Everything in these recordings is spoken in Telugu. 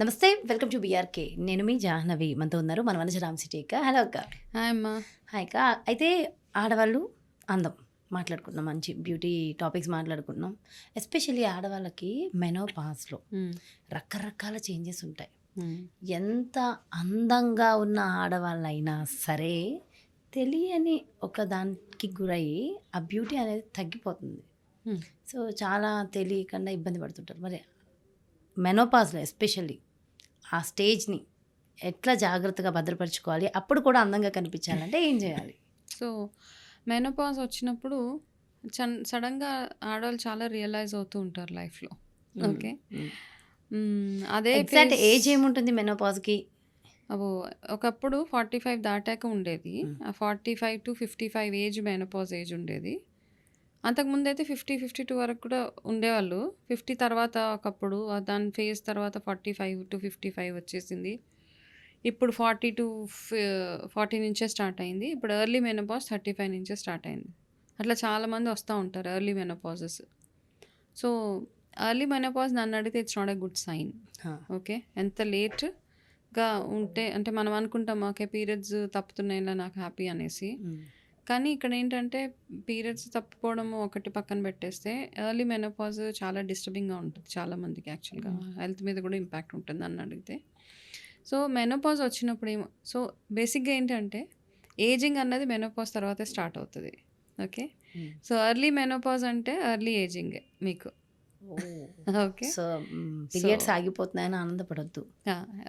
నమస్తే వెల్కమ్ టు బీఆర్కే నేను మీ జాహ్నవి. మనతో ఉన్నారు మన మనసు రామ్ సిటీ అక్క. హలో అక్క. హాయ్ అమ్మా. హాయ్ అక్క. అయితే ఆడవాళ్ళు అందం. మాట్లాడుకుంటున్నాం మంచి బ్యూటీ టాపిక్స్ మాట్లాడుకుంటున్నాం. ఎస్పెషల్లీ ఆడవాళ్ళకి మెనోపాస్లో రకరకాల చేంజెస్ ఉంటాయి. ఎంత అందంగా ఉన్న ఆడవాళ్ళైనా సరే తెలియని ఒక దానికి గురయ్యి ఆ బ్యూటీ అనేది తగ్గిపోతుంది. Hmm. సో చాలా తెలియకుండా ఇబ్బంది పడుతుంటారు. మరి మెనోపాజ్లో ఎస్పెషల్లీ ఆ స్టేజ్ని ఎట్లా జాగ్రత్తగా భద్రపరచుకోవాలి? అప్పుడు కూడా అందంగా కనిపించాలంటే ఏం చేయాలి? సో మెనోపాజ్ వచ్చినప్పుడు చన్ సడన్గా ఆడవాళ్ళు చాలా రియలైజ్ అవుతూ ఉంటారు లైఫ్లో. ఓకే? అదే ఎగ్జాక్ట్ ఏజ్ ఏముంటుంది మెనోపాజ్కి? అబ్బో ఒకప్పుడు ఫార్టీ ఫైవ్ దాటాక ఉండేది. ఆ forty five to fifty five age menopause age ఉండేది. అంతకుముందు అయితే ఫిఫ్టీ ఫిఫ్టీ టూ వరకు కూడా ఉండేవాళ్ళు. ఫిఫ్టీ తర్వాత ఒకప్పుడు దాని ఫేజ్ తర్వాత forty five to fifty five వచ్చేసింది. ఇప్పుడు ఫార్టీ టు ఫార్టీ నుంచే స్టార్ట్ అయింది. ఇప్పుడు ఎర్లీ మెనోపాజ్ థర్టీ ఫైవ్ నుంచే స్టార్ట్ అయింది. అట్లా చాలామంది వస్తూ ఉంటారు early menopauses. So early menopause నన్ను అడిగితే it's not a good sign. Okay? ఎంత లేట్గా ఉంటే అంటే మనం అనుకుంటాం ఓకే పీరియడ్స్ తప్పుతున్నాయిలా నాకు హ్యాపీ అనేసి. కానీ ఇక్కడ ఏంటంటే పీరియడ్స్ తప్పిపోవడం ఒకటి పక్కన పెట్టేస్తే ఎర్లీ మెనోపాజ్ చాలా డిస్టర్బింగ్గా ఉంటుంది చాలా మందికి యాక్చువల్గా. హెల్త్ మీద కూడా ఇంపాక్ట్ ఉంటుంది నన్ను అడిగితే. సో మెనోపాజ్ వచ్చినప్పుడు ఏమో సో బేసిక్గా ఏంటంటే ఏజింగ్ అన్నది మెనోపాజ్ తర్వాతే స్టార్ట్ అవుతుంది. ఓకే? సో ఎర్లీ మెనోపాజ్ అంటే ఎర్లీ ఏజింగ్ మీకు. ఓకే? సో పీరియడ్స్ ఆగిపోతున్నాయని ఆనందపడద్దు.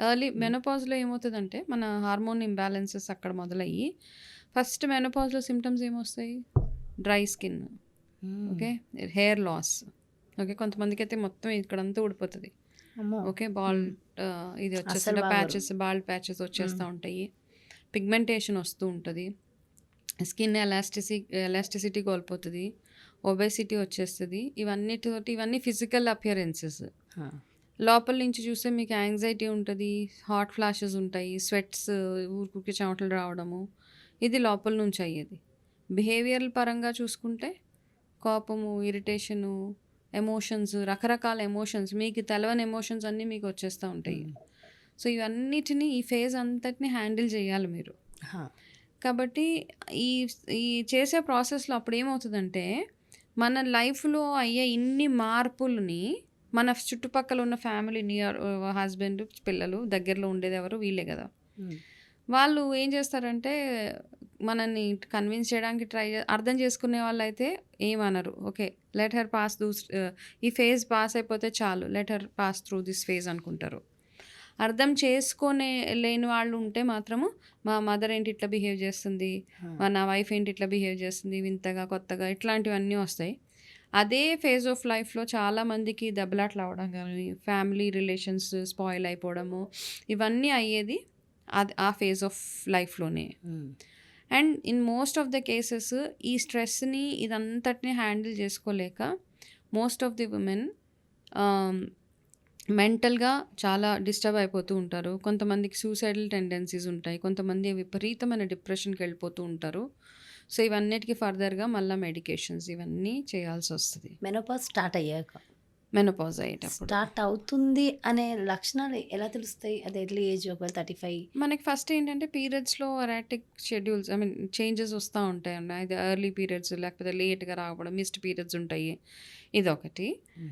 ఎర్లీ మెనోపాజ్లో ఏమవుతుందంటే మన హార్మోన్ ఇంబ్యాలెన్సెస్ అక్కడ మొదలయ్యి ఫస్ట్ మెనోపాజ్లో సిమ్టమ్స్ ఏమొస్తాయి? Dry skin. Okay? Hair loss. Okay? కొంతమందికి అయితే మొత్తం ఇక్కడంతా ఊడిపోతుంది. ఓకే? బాల్ ఇది బాగోరు. ప్యాచెస్ బాల్డ్ ప్యాచెస్ వచ్చేస్తూ ఉంటాయి. పిగ్మెంటేషన్ వస్తూ ఉంటుంది. స్కిన్ ఎలాస్టిసి ఎలాస్టిసిటీ కోల్పోతుంది. ఒబేసిటీ వచ్చేస్తుంది. ఇవన్నిటితోటి ఇవన్నీ ఫిజికల్ అపియరెన్సెస్. లోపల నుంచి చూస్తే మీకు యాంగ్జైటీ ఉంటుంది. హాట్ ఫ్లాషెస్ ఉంటాయి. స్వెట్స్ ఊరికి చెమటలు రావడము. ఇది లోపల నుంచి అయ్యేది. బిహేవియరల్ పరంగా చూసుకుంటే కోపము ఇరిటేషను ఎమోషన్స్ రకరకాల ఎమోషన్స్ మీకు తెలవని ఎమోషన్స్ అన్నీ మీకు వచ్చేస్తూ ఉంటాయి. సో ఇవన్నిటిని ఈ ఫేజ్ అంతటిని హ్యాండిల్ చేయాలి మీరు. కాబట్టి ఈ ఈ చేసే ప్రాసెస్లో అప్పుడు ఏమవుతుందంటే మన లైఫ్లో అయ్యే ఇన్ని మార్పులని మన చుట్టుపక్కల ఉన్న ఫ్యామిలీ నియర్ హస్బెండ్ పిల్లలు దగ్గరలో ఉండేది ఎవరు? వీళ్ళే కదా. వాళ్ళు ఏం చేస్తారంటే మనల్ని కన్విన్స్ చేయడానికి ట్రై అర్థం చేసుకునే వాళ్ళు అయితే ఏమనరు. Okay let her pass through ఈ ఫేజ్ పాస్ అయిపోతే చాలు. Let her pass through this phase అనుకుంటారు. అర్థం చేసుకునే లేని వాళ్ళు ఉంటే మాత్రము మా మదర్ ఏంటి ఇట్లా బిహేవ్ చేస్తుంది. మా నా వైఫ్ ఏంటి ఇట్లా బిహేవ్ చేస్తుంది? వింతగా కొత్తగా ఇట్లాంటివన్నీ వస్తాయి. అదే ఫేజ్ ఆఫ్ లైఫ్లో చాలా మందికి దెబ్బలాట్లు అవ్వడం కానీ ఫ్యామిలీ రిలేషన్స్ స్పాయిల్ అయిపోవడము ఇవన్నీ అయ్యేది అది ఆ phase of లైఫ్లోనే. And in most of the cases ఈ స్ట్రెస్ని ఇదంతటిని హ్యాండిల్ చేసుకోలేక మోస్ట్ ఆఫ్ ది ఉమెన్ మెంటల్గా చాలా డిస్టర్బ్ అయిపోతూ ఉంటారు. కొంతమందికి సూసైడల్ టెండెన్సీస్ ఉంటాయి. కొంతమంది విపరీతమైన డిప్రెషన్కి వెళ్ళిపోతూ ఉంటారు. సో ఇవన్నిటికీ ఫర్దర్గా మళ్ళీ మెడికేషన్స్ ఇవన్నీ చేయాల్సి వస్తుంది. మెనోపాజ్ స్టార్ట్ అయ్యాక. మెనోపాజ్ అయ్యేటప్పుడు. స్టార్ట్ అవుతుంది అనే లక్షణాలు ఎలా తెలుస్తాయి? అది ఎర్లీ ఏజ్ ఒకవేళ థర్టీ ఫైవ్. మనకి ఫస్ట్ ఏంటంటే పీరియడ్స్లో erratic schedules I mean changes వస్తూ ఉంటాయి అండి. అది ఎర్లీ పీరియడ్స్ లేకపోతే లేట్గా రావడం మిస్డ్ పీరియడ్స్ ఉంటాయి. ఇదొకటి.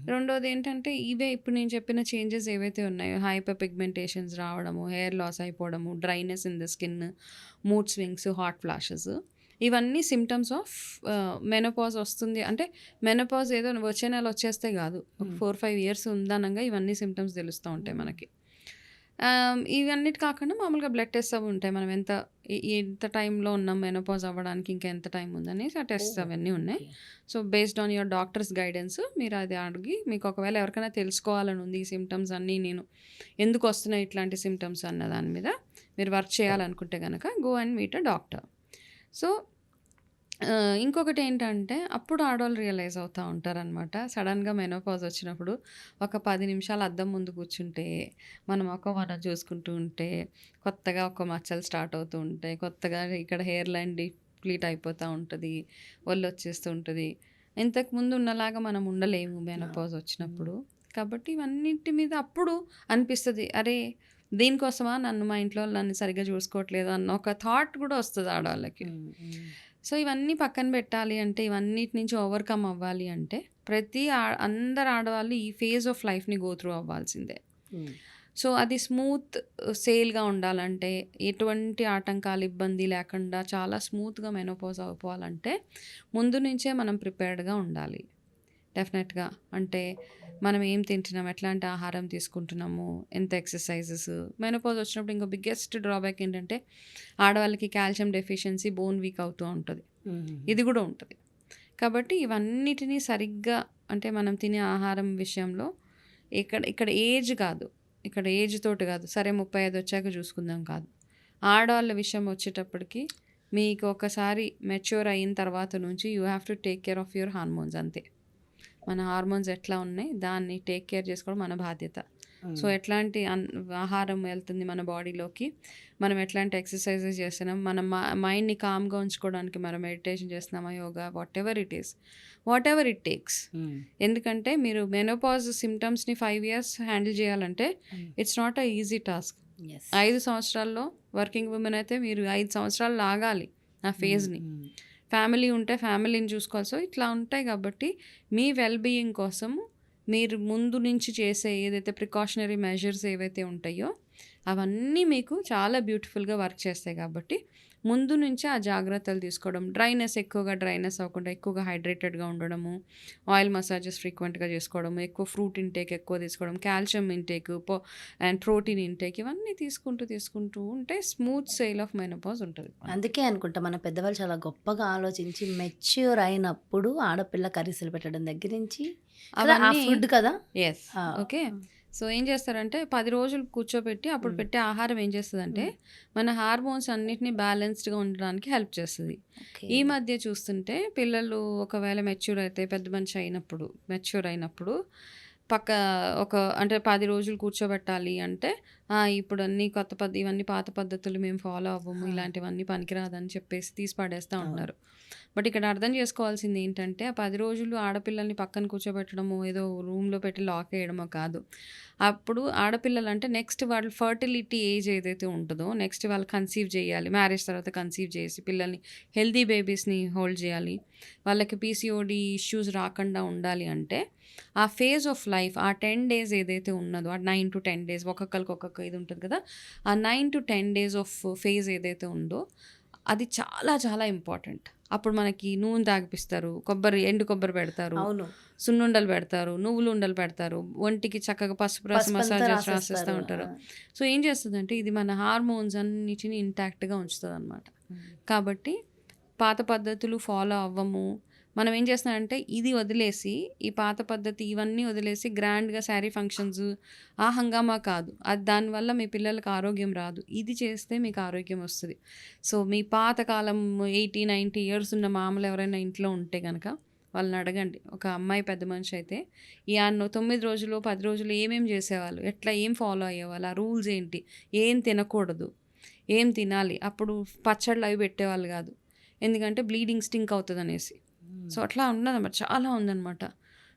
రెండోది ఏంటంటే ఇవే ఇప్పుడు నేను చెప్పిన చేంజెస్ ఏవైతే ఉన్నాయో హైపర్ పిగ్మెంటేషన్స్ రావడము హెయిర్ లాస్ అయిపోవడము dryness in the skin mood swings hot flashes ఇవన్నీ సిమ్టమ్స్ ఆఫ్ మెనోపాజ్ వస్తుంది. అంటే మెనోపాజ్ ఏదో వచ్చే నెల వచ్చేస్తే కాదు. ఒక. ఫోర్ ఫైవ్ ఇయర్స్ ఉందనంగా ఇవన్నీ సిమ్టమ్స్ తెలుస్తూ ఉంటాయి మనకి. Um, ఇవన్నిటి కాకుండా మామూలుగా బ్లడ్ టెస్ట్ అవి ఉంటాయి. మనం ఎంత ఎంత టైంలో ఉన్నాం మెనోపాజ్ అవ్వడానికి ఇంకా ఎంత టైం ఉందని ఆ టెస్ట్ అవన్నీ ఉన్నాయి. So based on your doctor's guidance మీరు అది అడిగి మీకు ఒకవేళ ఎవరికైనా తెలుసుకోవాలని ఉంది ఈ సిమ్టమ్స్ అన్నీ నేను ఎందుకు వస్తున్నాయి ఇట్లాంటి సిమ్టమ్స్ అన్న దాని మీద మీరు వర్క్ చేయాలనుకుంటే కనుక go and meet a doctor so ఇంకొకటి ఏంటంటే అప్పుడు ఆడవాళ్ళు రియలైజ్ అవుతూ ఉంటారనమాట సడన్గా మెనోపాజ్ వచ్చినప్పుడు ఒక పది నిమిషాలు అద్దం ముందు కూర్చుంటే మన ముఖం మనం చూసుకుంటూ ఉంటే కొత్తగా ఒక మచ్చలు స్టార్ట్ అవుతూ ఉంటాయి కొత్తగా ఇక్కడ హెయిర్ లైన్ డిప్లీట్ అయిపోతూ ఉంటుంది ఒళ్ళు వచ్చేస్తూ ఉంటుంది ఇంతకు ముందు ఉన్నలాగా మనం ఉండలేము మెనోపాజ్ వచ్చినప్పుడు కాబట్టి ఇవన్నిటి మీద అప్పుడు అనిపిస్తది. అరే! దీనికోసమా నన్ను మా ఇంట్లో వాళ్ళు నన్ను సరిగ్గా చూసుకోవట్లేదు అన్న ఒక థాట్ కూడా వస్తది ఆడవాళ్ళకి. హ్మ్. హ్మ్. సో, ఇవన్నీ పక్కన పెట్టాలి అంటే, ఇవన్నిటి నుంచి ఓవర్‌కమ్ అవ్వాలి అంటే, ప్రతి అందరు ఆడవాళ్ళు ఈ ఫేజ్ ఆఫ్ లైఫ్‌ని గో త్రూ అవ్వాల్సిందే. సో, అది స్మూత్ సేల్‌గా ఉండాలంటే, ఎటువంటి ఆటంకాలు, ఇబ్బంది లేకుండా చాలా స్మూత్‌గా మెనోపాజ్ అయిపోవాలంటే, ముందు నుంచే మనం ప్రిపేర్డ్‌గా ఉండాలి. డెఫినెట్‌గా. అంటే మనం ఏం తింటున్నాం, ఎట్లాంటి ఆహారం తీసుకుంటున్నాము, ఎంత ఎక్సర్‌సైజెస్ మెనోపాజ్ వచ్చినప్పుడు ఇంకో బిగ్గెస్ట్ డ్రాబ్యాక్ ఏంటంటే, ఆడవాళ్ళకి కాల్షియం డెఫిషియన్సీ, బోన్ వీక్ అవుతూ ఉంటది. ఇది కూడా ఉంటది. కాబట్టి ఇవన్నిటిని సరిగ్గా అంటే మనం తినే ఆహారం విషయంలో ఇక్కడ ఇక్కడ ఏజ్ కాదు. ఇక్కడ ఏజ్ తోటి కాదు. సరే 35 వచ్చాక చూసుకుందాం కాదు. ఆడవాళ్ళ విషయం వచ్చేటప్పటికి మీకు ఒకసారి మెచ్యూర్ అయిన తర్వాత నుంచి you have to take care of your hormones అంతే. మన హార్మోన్స్ ఎట్లా ఉన్నాయి, దాన్ని టేక్ కేర్ చేసుకోవడం మన బాధ్యత. సో. ఎట్లాంటి ఆహారం వెళ్తుంది మన బాడీలోకి, మనం ఎట్లాంటి ఎక్సర్‌సైజెస్ చేస్తున్నాం, మన మైండ్‌ని కామ్‌గా ఉంచుకోవడానికి మనం మెడిటేషన్ చేస్తున్నామా, yoga whatever it is. Whatever it takes. ఎందుకంటే మీరు మెనోపాజ్ సింప్టమ్స్‌ని 5 ఇయర్స్ హ్యాండిల్ చేయాలంటే. It's not a easy task. 5 సంవత్సరాల్లో వర్కింగ్ వుమెన్ అయితే మీరు 5 సంవత్సరాలు లాగాలి ఆ హ్మ్. ఫేజ్‌ని. ఫ్యామిలీ ఉంటే ఫ్యామిలీని చూసుకోవాలి. సో, ఇట్లా ఉంటాయి కాబట్టి మీ వెల్ బీయింగ్ కోసం మీరు ముందు నుంచి చేసే ఏదైతే ప్రికాషనరీ మెజర్స్ ఏవైతే ఉంటాయో, అవన్నీ మీకు చాలా బ్యూటిఫుల్‌గా వర్క్ చేస్తాయి కాబట్టి, ముందు నుంచే ఆ జాగ్రత్తలు తీసుకోవడం. డ్రైనెస్ ఎక్కువగా డ్రైనెస్ అవ్వకుండా ఎక్కువగా హైడ్రేటెడ్‌గా ఉండడము, ఆయిల్ మసాజెస్ ఫ్రీక్వెంట్‌గా చేసుకోవడము, ఎక్కువ ఫ్రూట్ ఇంటేక్ ఎక్కువ తీసుకోవడం, calcium intake and protein intake ఇవన్నీ తీసుకుంటూ, తీసుకుంటూ ఉంటే స్మూత్ సేల్ ఆఫ్ మెనోపాజ్ ఉంటది. అందుకే అనుకుంటా మన పెద్దవాళ్ళు చాలా గొప్పగా ఆలోచించి మెచ్యూర్ అయినప్పుడు ఆడపిల్లకి అరిసెలు పెట్టడం దగ్గర నుంచి ఫుడ్ కదా? ఆ! ఓకే. సో, ఏం చేస్తారంటే 10 రోజులు కూర్చోబెట్టి అప్పుడు. పెట్టే ఆహారం ఏం చేస్తదంటే. మన హార్మోన్స్ అన్నిటిని బ్యాలెన్స్డ్‌గా ఉండడానికి హెల్ప్ చేస్తది. ఈ మధ్య చూస్తుంటే పిల్లలు ఒకవేళ మెచ్యూర్ అయితే పెద్ద మనిషి అయినప్పుడు, మెచ్యూర్ అయినప్పుడు పక్క ఒక అంటే 10 రోజులు కూర్చోబెట్టాలి అంటే! ఇప్పుడు అన్నీ కొత్త పద్ ఇవన్నీ పాత పద్ధతులు మేము ఫాలో అవ్వము. ఇలాంటివన్నీ పనికిరాదని చెప్పేసి తీసి పడేస్తా. ఉంటున్నారు. బట్ ఇక్కడ అర్థం చేసుకోవాల్సింది ఏంటంటే, ఆ పది రోజులు ఆడపిల్లల్ని పక్కన కూర్చోబెట్టడము ఏదో రూమ్‌లో పెట్టి లాక్ వేయడమో కాదు. అప్పుడు ఆడపిల్లలు అంటే నెక్స్ట్ వాళ్ళ ఫర్టిలిటీ ఏజ్ ఏదైతే ఉంటుందో నెక్స్ట్ వాళ్ళు కన్సీవ్ చేయాలి. మ్యారేజ్ తర్వాత కన్సీవ్ చేసి పిల్లల్ని హెల్దీ బేబీస్‌ని హోల్డ్ చేయాలి. వాళ్ళకి పీసీఓడీ ఇష్యూస్ రాకుండా ఉండాలి అంటే, ఆ ఫేజ్ ఆఫ్ లైఫ్ ఆ 10 డేస్ ఏదైతే ఉన్నదో, ఆ 9-10 డేస్ ఒక్కొక్కరికి ఒక్కొక్క ఇది ఉంటుంది కదా! ఆ 9-10 డేస్ ఆఫ్ ఫేజ్ ఏదైతే ఉందో, అది చాలా చాలా ఇంపార్టెంట్. అప్పుడు మనకి నూనె తాగిపిస్తారు. కొబ్బరి ఎండు కొబ్బరి పెడతారు. అవును. సున్నుండలు పెడతారు. నువ్వుల ఉండలు పెడతారు. ఒంటికి చక్కగా పసుపు రాసి మసాజ్ చేసి రాసేస్తా. ఉంటారు. సో, ఏం చేస్తదంటే ఇది మన హార్మోన్స్ అన్నిటిని ఇంటాక్ట్‌గా ఉంచుతదనమాట. హ్మ్. కాబట్టి పాత పద్ధతులు ఫాలో అవ్వము. మనం ఏం చేస్తున్నామంటే ఇది వదిలేసి, ఈ పాత పద్ధతి ఇవన్నీ వదిలేసి గ్రాండ్‌గా శారీ ఫంక్షన్స్ ఆ హంగామా కాదు. అది దానివల్ల మీ పిల్లలకి ఆరోగ్యం రాదు. ఇది చేస్తే మీకు ఆరోగ్యం వస్తుంది సో, మీ పాతకాలం ఎయిటీ నైంటీ ఇయర్స్ ఉన్న మామలు ఎవరైనా ఇంట్లో ఉంటే కనుక వాళ్ళని అడగండి. ఒక అమ్మాయి పెద్ద మనిషి అయితే, ఈ అన్న తొమ్మిది రోజులు, పది రోజులు ఏమేం చేసేవాళ్ళు? ఎట్లా ఏం ఫాలో అయ్యేవాళ్ళు? ఆ రూల్స్ ఏంటి? ఏం తినకూడదు? ఏం తినాలి? అప్పుడు పచ్చళ్ళు అవి పెట్టేవాళ్ళు కాదు. ఎందుకంటే బ్లీడింగ్ స్టింక్ అవుతదనేసి. సో, అట్లా ఉన్నదన్నమాట. చాలా ఉందన్నమాట.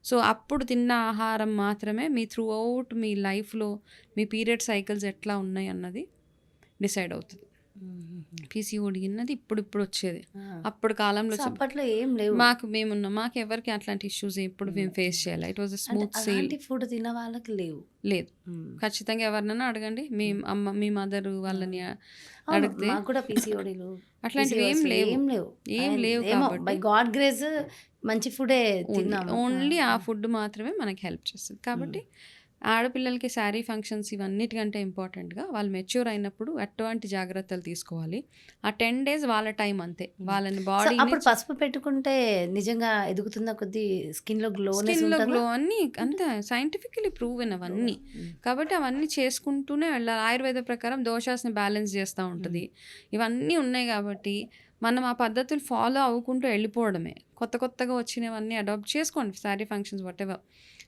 సో, అప్పుడు తిన్న ఆహారం మాత్రమే మీ త్రూ అవుట్ మీ లైఫ్‌లో మీ పీరియడ్ సైకిల్స్ ఎట్లా ఉన్నాయి అన్నది డిసైడ్ అవుతుంది పీసీఓడీ అన్నది ఇప్పుడిప్పుడు వచ్చేది. ఆ! అప్పుడు కాలంలో అప్పట్లో ఏం లేవు. మాకు మేమున్నాం. మాకెవరికీ అట్లాంటి ఇష్యూస్ ఎప్పుడు హ్మ్. మేము ఫేస్ చేయాలి. ఇట్ అంటే స్మూత్ సేల్. ఫుడ్ తిన్న వాళ్ళకి లేవు. లేదు. హ్మ్. ఖచ్చితంగా ఎవరినైనా అడగండి. మీ హ్మ్. అమ్మ మీ మదర్ ఆ! వాళ్ళని. అడిగితే మాకు కూడా పీసీఓడీలు, అట్లాంటివి ఏం లేవు. ఏం లేవు. ఏం లేవు ఏమో బై కాబట్టి గాడ్ గ్రేస్ మంచి ఫుడే! ఓన్లీ ఆ! ఫుడ్ మాత్రమే మనకి హెల్ప్ చేస్తది. కాబట్టి. ఆడపిల్లలకి శారీ ఫంక్షన్స్ ఇవన్నిటికంటే ఇంపార్టెంట్‌గా వాళ్ళు మెచ్యూర్ అయినప్పుడు ఎటువంటి జాగ్రత్తలు తీసుకోవాలి. ఆ 10 డేస్ వాళ్ళ టైం అంతే. వాళ్ళని సో, బాడీని అప్పుడు పసుపు పెట్టుకుంటే నిజంగా ఎదుగుతున్న కొద్దీ స్కిన్‌లో గ్లోనెస్ స్కిన్‌లో? గ్లో అన్నీ. అంతే సైంటిఫికల్లీ ప్రూవెన్. అవన్నీ. కాబట్టి అవన్నీ చేసుకుంటూనే వెళ్ళాలి. ఆయుర్వేద ప్రకారం దోషాస్‌ని బ్యాలెన్స్ చేస్తా. ఉంటది. ఇవన్నీ ఉన్నాయి కాబట్టి మనం ఆ పద్ధతులు ఫాలో అవ్వుకుంటూ వెళ్ళిపోవడమే. కొత్త కొత్తగా వచ్చినవన్నీ అడాప్ట్ చేసుకోండి. శారీ ఫంక్షన్స్ వాటెవర్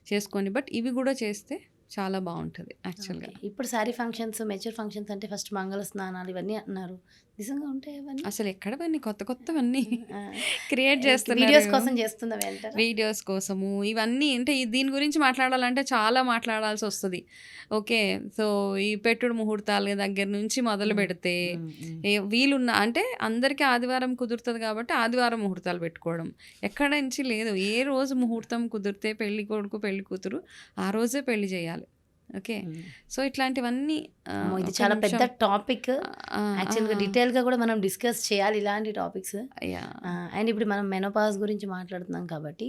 చేసుకోండి. బట్ ఇవి కూడా చేస్తే చాలా బాగుంటుంది యాక్చువల్‌గా. ఇప్పుడు శారీ ఫంక్షన్స్, మెచ్యూర్ ఫంక్షన్స్ అంటే ఫస్ట్ మంగళ స్నానాలు ఇవన్నీ అన్నారు నిజంగా ఉంటాయి అవన్నీ? అసలు ఎక్కడ పోయినాయి కొత్త కొత్తవన్నీ. క్రియేట్ వీడియోస్ చేస్తున్నారు కోసం చేస్తున్నవి వీడియోస్ కోసము ఇవన్నీ అంటే దీని గురించి మాట్లాడాలంటే చాలా మాట్లాడాల్సి వస్తుంది. ఓకే సో ఈ పెట్టుడు ముహూర్తాల దగ్గర నుంచి మొదలు పెడితే వీలున్న అంటే అందరికీ ఆదివారం కుదురుతుంది కాబట్టి ఆదివారం ముహూర్తాలు పెట్టుకోవడం. ఎక్కడ నుంచి లేదు ఏ రోజు ముహూర్తం కుదిరితే పెళ్ళి కొడుకు పెళ్ళి కూతురు ఆ రోజే పెళ్ళి చేయాలి. ఓకే. సో ఇట్లాంటివన్నీ ఇది చాలా. పెద్ద టాపిక్ యాక్చువల్గా డీటెయిల్గా కూడా మనం డిస్కస్ చేయాలి ఇలాంటి టాపిక్స్. అండ్ ఇప్పుడు మనం మెనోపాజ్ గురించి మాట్లాడుతున్నాం కాబట్టి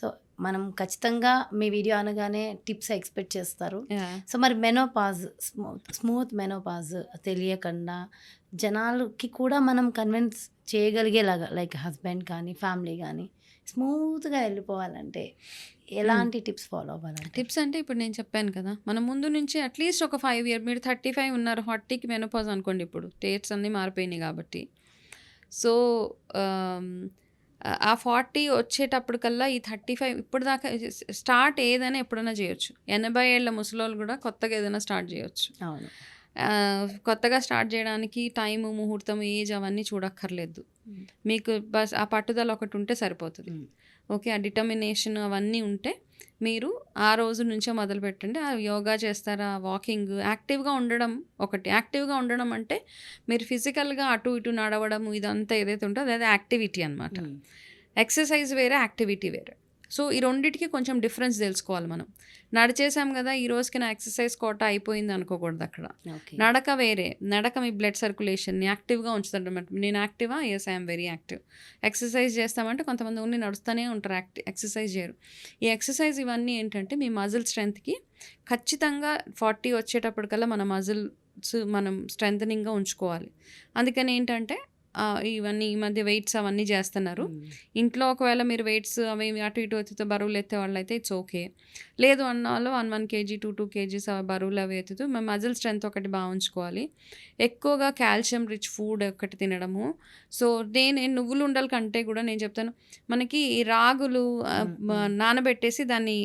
సో మనం ఖచ్చితంగా మీ వీడియో అనగానే టిప్స్ ఎక్స్పెక్ట్ చేస్తారు. సో మరి మెనోపాజ్ స్మూత్ స్మూత్ మెనోపాజ్ తెలియకుండా జనాలకి కూడా మనం కన్విన్స్ చేయగలిగేలాగా లైక్ హస్బెండ్ కానీ ఫ్యామిలీ కానీ స్మూత్గా వెళ్ళిపోవాలంటే ఎలాంటి టిప్స్ ఫాలో అవ్వాలంటే? టిప్స్ అంటే ఇప్పుడు నేను చెప్పాను కదా మనం ముందు నుంచి అట్లీస్ట్ ఒక ఫైవ్ ఇయర్ మీరు థర్టీ ఫైవ్ ఉన్నారు ఫార్టీకి మెనోపాజ్ అనుకోండి ఇప్పుడు డేట్స్ అన్నీ మారిపోయినాయి కాబట్టి. సో ఆ ఫార్టీ వచ్చేటప్పటికల్లా ఈ థర్టీ ఫైవ్ ఇప్పుడు దాకా స్టార్ట్ ఏదైనా ఎప్పుడైనా చేయొచ్చు. ఎనభై ఏళ్ళ ముసలోళ్ళు కూడా కొత్తగా ఏదైనా స్టార్ట్ చేయొచ్చు. అవును. కొత్తగా స్టార్ట్ చేయడానికి టైము ముహూర్తం ఏజ్ అవన్నీ చూడక్కర్లేదు. మీకు బస్ ఆ పట్టుదల ఒకటి ఉంటే సరిపోతుంది. ఓకే ఆ డిటర్మినేషన్ అవన్నీ ఉంటే మీరు ఆ రోజు నుంచే మొదలు పెట్టండి ఆ యోగా చేస్తారా వాకింగ్ యాక్టివ్గా ఉండడం ఒకటి యాక్టివ్గా ఉండడం అంటే మీరు ఫిజికల్గా అటు ఇటు నడవడం ఇదంతా ఏదైతే ఉంటుందో అదే యాక్టివిటీ అనమాట. ఎక్సర్సైజ్ వేరే యాక్టివిటీ వేరే సో ఈ రెండిటికి కొంచెం డిఫరెన్స్ తెలుసుకోవాలి మనం. నడిచేసాం కదా ఈ రోజుకి నా ఎక్సర్సైజ్ కోట అయిపోయింది అనుకోకూడదు అక్కడ. నడక వేరే నడక మీ బ్లడ్ సర్క్యులేషన్ని యాక్టివ్గా ఉంచుతాడు అనమాట. నేను Activa? Yes I'm very active exercise చేస్తామంటే కొంతమంది ఓన్లీ నడుస్తూనే ఉంటారు యాక్టివ్ ఎక్సర్సైజ్ చేయరు. ఈ ఎక్సర్సైజ్ ఇవన్నీ ఏంటంటే మీ మజిల్ స్ట్రెంత్కి ఖచ్చితంగా ఫార్టీ వచ్చేటప్పటికల్లా మన మజిల్స్ మనం స్ట్రెంథనింగ్గా ఉంచుకోవాలి. అందుకని ఏంటంటే ఇవన్నీ ఈ మధ్య వెయిట్స్ అవన్నీ చేస్తున్నారు. ఇంట్లో ఒకవేళ మీరు వెయిట్స్ అవి అటు ఇటు ఎత్తుతో బరువులు ఎత్తే వాళ్ళు అయితే ఇట్స్ ఓకే లేదు అన్న వాళ్ళు one one kg two two kgs బరువులు అవి ఎత్తుతూ మేము మజిల్ స్ట్రెంత్ ఒకటి బాగా ఉంచుకోవాలి ఎక్కువగా కాల్షియం రిచ్ ఫుడ్ ఒకటి తినడము సో నేను నువ్వులు ఉండల కంటే కూడా నేను చెప్తాను మనకి రాగులు. నానబెట్టేసి దాన్ని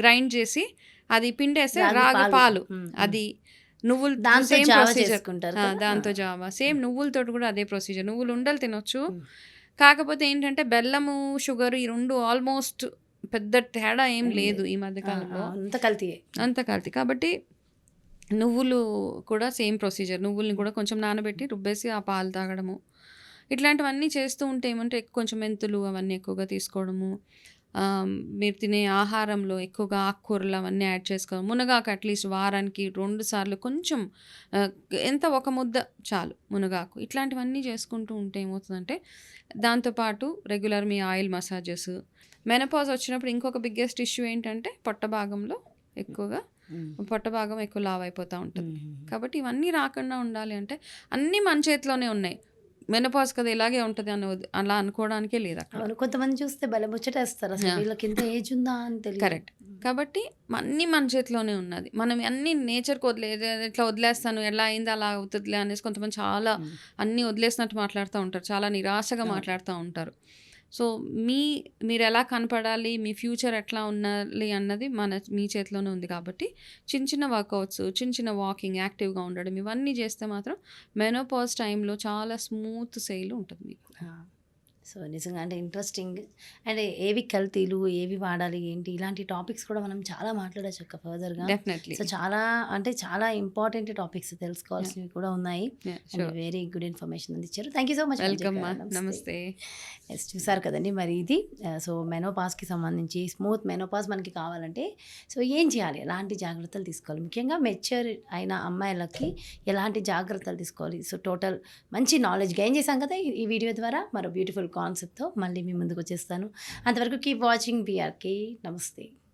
గ్రైండ్ చేసి అది పిండేస్తే రాగి పాలు. అది నువ్వులు దాంతో చేసుకుంటారు? దాంతో జావా. సేమ్ నువ్వులతో కూడా అదే ప్రొసీజర్ నువ్వులు ఉండలు తినొచ్చు. మ్మ్. కాకపోతే ఏంటంటే బెల్లము షుగర్ ఈ రెండు ఆల్మోస్ట్ పెద్ద తేడా ఏం లేదు ఈ ఆ, మధ్యకాలంలో ఆ, అంత కల్తీయే. అంత కల్తీ. కాబట్టి నువ్వులు కూడా సేమ్ ప్రొసీజర్ నువ్వుల్ని కూడా కొంచెం నానబెట్టి రుబ్బేసి ఆ పాలు తాగడము. ఇట్లాంటివన్నీ చేస్తూ ఉంటే ఏమంటే కొంచెం మెంతులు అవన్నీ ఎక్కువగా తీసుకోవడము. మీరు తినే ఆహారంలో ఎక్కువగా ఆకుకూరలు అవన్నీ యాడ్ చేసుకోవడం మునగాకు అట్లీస్ట్ వారానికి రెండు సార్లు కొంచెం ఎంత ఒక ముద్ద చాలు మునగాకు ఇట్లాంటివన్నీ చేసుకుంటూ ఉంటే ఏమవుతుందంటే దాంతోపాటు రెగ్యులర్ మీ ఆయిల్ మసాజెస్ మెనపాజ్ వచ్చినప్పుడు ఇంకొక బిగ్గెస్ట్ ఇష్యూ ఏంటంటే పొట్ట భాగంలో ఎక్కువగా. పొట్ట భాగం ఎక్కువ లావ్ అయిపోతూ ఉంటుంది. కాబట్టి ఇవన్నీ రాకుండా ఉండాలి అంటే అన్నీ మన చేతిలోనే ఉన్నాయి మెనపాజ్ కదా ఇలాగే ఉంటుంది అని అలా అనుకోవడానికే లేదు అక్కడ కొంతమంది చూస్తే బల ముచ్చటేస్తారు అసలు. వీళ్ళకి ఇంత ఏజ్ ఉందా అని తెలియదు కరెక్ట్ కాబట్టి అన్నీ మన చేతిలోనే ఉన్నది మనం అన్ని నేచర్కి వదిలే ఇట్లా వదిలేస్తాను ఎలా అయింది అలా అవుతుందిలే అనేసి కొంతమంది చాలా ఉమ్. అన్నీ వదిలేసినట్టు మాట్లాడుతూ ఉంటారు చాలా నిరాశగా. మాట్లాడుతూ ఉంటారు సో మీ మీరు ఎలా కనపడాలి? మీ ఫ్యూచర్ ఎట్లా ఉండాలి అన్నది మన మీ చేతిలోనే ఉంది కాబట్టి చిన్న చిన్న వర్కౌట్స్ చిన్న చిన్న వాకింగ్ యాక్టివ్గా ఉండడం ఇవన్నీ చేస్తే మాత్రం మెనోపాజ్ టైంలో చాలా స్మూత్ సెయిల్ ఉంటుంది మీకు. సో నిజంగా అంటే ఇంట్రెస్టింగ్ అండ్ ఏవి కల్తీలు ఏవి వాడాలి ఏంటి? ఇలాంటి టాపిక్స్ కూడా మనం చాలా మాట్లాడచ్చు అక్క ఫర్దర్గా. డెఫినెట్లీ. సో చాలా అంటే చాలా ఇంపార్టెంట్ టాపిక్స్ తెలుసుకోవాల్సినవి కూడా ఉన్నాయి. వెరీ గుడ్ ఇన్ఫర్మేషన్ అందించారు. Thank you so much welcome నమస్తే. ఎస్ చూసారు కదండి మరి ఇది. సో మెనోపాస్కి సంబంధించి స్మూత్ మెనోపాస్ మనకి కావాలంటే సో ఏం చేయాలి? ఎలాంటి జాగ్రత్తలు తీసుకోవాలి? ముఖ్యంగా మెచ్యూర్ అయిన అమ్మాయిలకి ఎలాంటి జాగ్రత్తలు తీసుకోవాలి? సో టోటల్ మంచి నాలెడ్జ్ గెయిన్ చేశాం కదా ఈ వీడియో ద్వారా. మరో బ్యూటిఫుల్ కాన్సెప్ట్తో మళ్ళీ మీ ముందుకు వచ్చేస్తాను. అంతవరకు కీప్ వాచింగ్ బీఆర్కే నమస్తే.